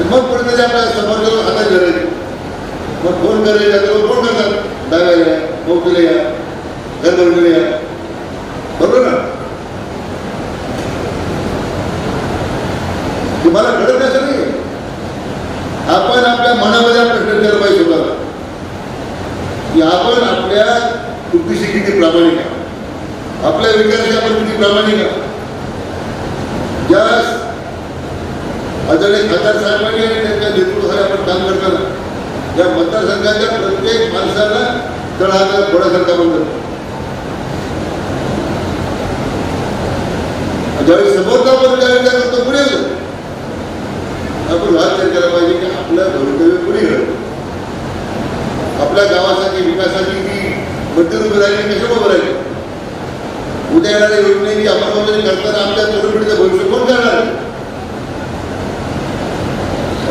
आणि मग कुठेतरी आपल्यासमोर गेलो हातात धरायचे मग फोन करायचे तर फोन करतात. दाव्याला या या घर बनवले या. बरोबर ना? तुम्हाला घडत असं नाही आपण आपल्या मनामध्ये प्रश्न केला पाहिजे स्वतःला. की आपण आपल्या कृतीशी किती प्रामाणिक आहे आपल्या विचाराशी आपण किती प्रामाणिक आहे ज्या आदरणीय खासदार साहेबांनी आणि त्यांच्या नेतृत्वाखाली आपण काम करताना या मतदारसंघाच्या प्रत्येक माणसाला तळहात घोडासारखा म्हणतात ज्यावेळी समोरचा आपण विचार विचार करतो पुढे येतो. आपण हा विचार केला पाहिजे की आपलं भवितव्य पुढे घडतं आपल्या गावासाठी विकासाची ती मंदिर उभी राहिली कशा उभं राहिली? उद्या येणाऱ्या योजनेची अंमलबजावणी करताना आमच्या तरुण पिढीचं भविष्य